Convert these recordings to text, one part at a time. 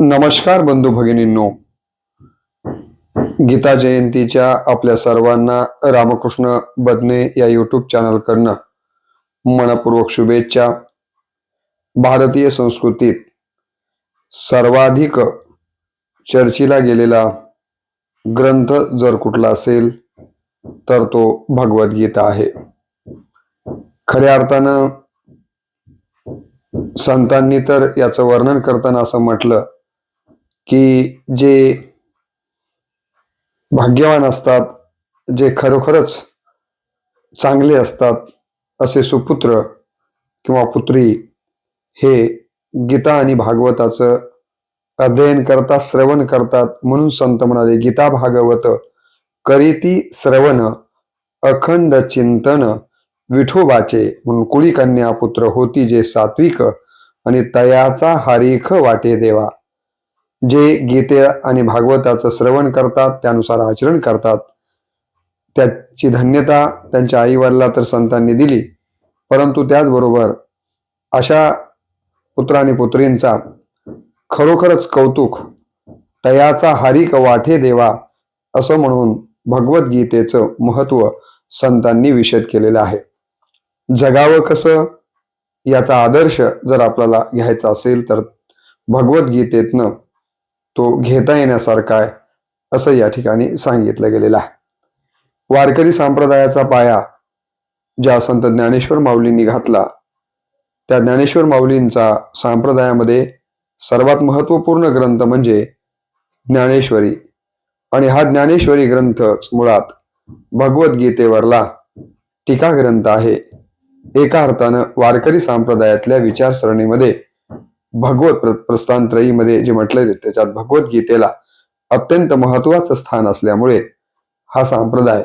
नमस्कार बंधू भगिनींनो. गीता जयंतीच्या आपल्या सर्वांना रामकृष्ण बदने या युट्यूब चॅनलकडनं मनपूर्वक शुभेच्छा. भारतीय संस्कृतीत सर्वाधिक चर्चीला गेलेला ग्रंथ जर कुठला असेल तर तो भगवद्गीता आहे. खऱ्या अर्थानं संतांनी तर याचं वर्णन करताना असं म्हटलं की जे भाग्यवान असतात जे खरोखरच चांगले असतात असे सुपुत्र किंवा पुत्री हे गीता आणि भागवताचं अध्ययन करतात श्रवण करतात. म्हणून संत म्हणाले गीता भागवत करीती श्रवण अखंड चिंतन विठोबाचे म्हणून कुळी कन्या पुत्र होती जे सात्विक आणि तयाचा हरीख वाटे देवा. जे गीते आणि भागवताचं श्रवण करतात त्यानुसार आचरण करतात. त्याची धन्यता त्यांच्या आईवडिला तर संतांनी दिली. परंतु त्याचबरोबर अशा पुत्र आणि पुत्रींचा खरोखरच कौतुक तयाचा हरिक वाठे देवा असं म्हणून भगवद्गीतेचं महत्त्व संतांनी विशद केलेलं आहे. जगावं कसं? याचा आदर्श जर आपल्याला घ्यायचा असेल तर भगवद्गीतेतनं तो घेता येण्यासारखा आहे असं या ठिकाणी सांगितलं गेलेलं आहे. वारकरी संप्रदायाचा पाया ज्या संत ज्ञानेश्वर माऊलींनी घातला त्या ज्ञानेश्वर माऊलींचा संप्रदायामध्ये सर्वात महत्त्वपूर्ण ग्रंथ म्हणजे ज्ञानेश्वरी. आणि हा ज्ञानेश्वरी ग्रंथ मुळात भगवद्गीतेवरला टीका ग्रंथ आहे. एका अर्थानं वारकरी संप्रदायातल्या विचारसरणीमध्ये भगवत प्र प्रस्थानत्रयीमध्ये जे म्हटलंय त्याच्यात भगवद्गीतेला अत्यंत महत्वाचं स्थान असल्यामुळे हा संप्रदाय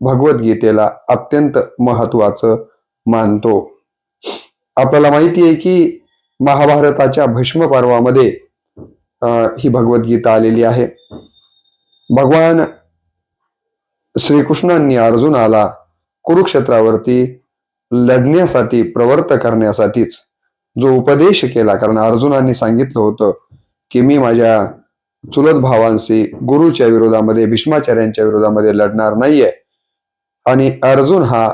भगवद्गीतेला अत्यंत महत्वाचं मानतो. आपल्याला माहिती आहे की महाभारताच्या भीष्म पर्वामध्ये ही भगवद्गीता आलेली आहे. भगवान श्रीकृष्णांनी अर्जुनाला कुरुक्षेत्रावरती लढण्यासाठी प्रवर्त करण्यासाठीच जो उपदेश केला कारण अर्जुनांनी सांगितलं होतं की मी माझ्या चुलत भावांशी गुरुच्या विरोधामध्ये भीष्माचार्यांच्या विरोधामध्ये लढणार नाहीये. आणि अर्जुन हा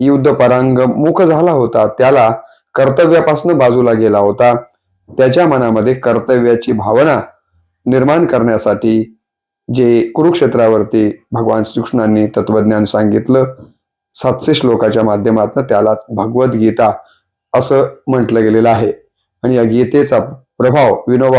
युद्ध परांग मुख झाला होता. त्याला कर्तव्यापासून बाजूला गेला होता. त्याच्या मनामध्ये कर्तव्याची भावना निर्माण करण्यासाठी जे कुरुक्षेत्रावरती भगवान श्रीकृष्णांनी तत्वज्ञान सांगितलं सातशे श्लोकाच्या माध्यमातून त्याला भगवद्गीता असं म्हटलं गेलेलं आहे. आणि या गीतेचा प्रभाव विनोबा